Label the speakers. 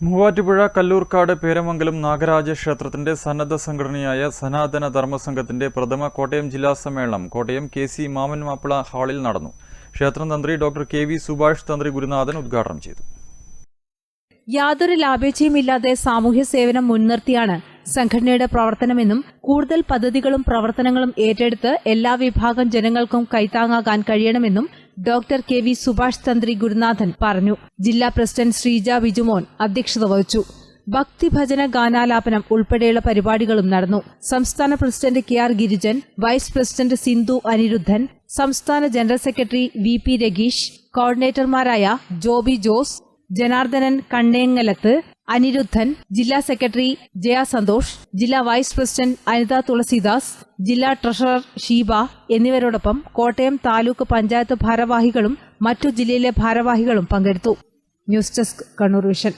Speaker 1: മൂവാറ്റുപുഴ കല്ലൂർക്കാട് പേരമംഗലം നാഗരാജ ക്ഷേത്രത്തിന്റെ സന്നദ്ധ സംഘടനയായ സനാതന ധർമ്മസംഘത്തിന്റെ പ്രഥമ കോട്ടയം ജില്ലാ സമ്മേളനം കോട്ടയം കെ സി മാമൻ മാപ്പിള ഹാളിൽ നടന്നു. ക്ഷേത്രം തന്ത്രി ഡോക്ടർ കെ വി സുഭാഷ് തന്ത്രി ഗുരുനാഥൻ ഉദ്ഘാടനം ചെയ്തു.
Speaker 2: യാതൊരു ലാഭേച്ഛയുമില്ലാതെ സാമൂഹ്യ സേവനം മുൻനിർത്തിയാണ് സംഘടനയുടെ പ്രവർത്തനമെന്നും കൂടുതൽ പദ്ധതികളും പ്രവർത്തനങ്ങളും ഏറ്റെടുത്ത് എല്ലാ വിഭാഗം ജനങ്ങൾക്കും കൈത്താങ്ങാകാൻ കഴിയണമെന്നും ഡോക്ടർ കെ വി സുഭാഷ് തന്ത്രി ഗുരുനാഥൻ പറഞ്ഞു. ജില്ലാ പ്രസിഡന്റ് ശ്രീജ വിജുമോൻ അധ്യക്ഷത വഹിച്ചു. ഭക്തിഭജന ഗാനാലാപനം ഉൾപ്പെടെയുള്ള പരിപാടികളും നടന്നു. സംസ്ഥാന president K R Girijan vice president Sindhu Aniruddhan സംസ്ഥാന general secretary V P Rageesh കോർഡിനേറ്റർമാരായ Joby Jose Janardhanan Kannengalath Aniruddhan ജില്ലാ സെക്രട്ടറി ജയ സന്തോഷ് ജില്ലാ വൈസ് പ്രസിഡന്റ് അനിത തുളസിദാസ് ജില്ലാ ട്രഷറർ ഷീബ എന്നിവരോടൊപ്പം കോട്ടയം താലൂക്ക് പഞ്ചായത്ത് ഭാരവാഹികളും മറ്റു ജില്ലയിലെ ഭാരവാഹികളും പങ്കെടുത്തു. News desk Kannur vision.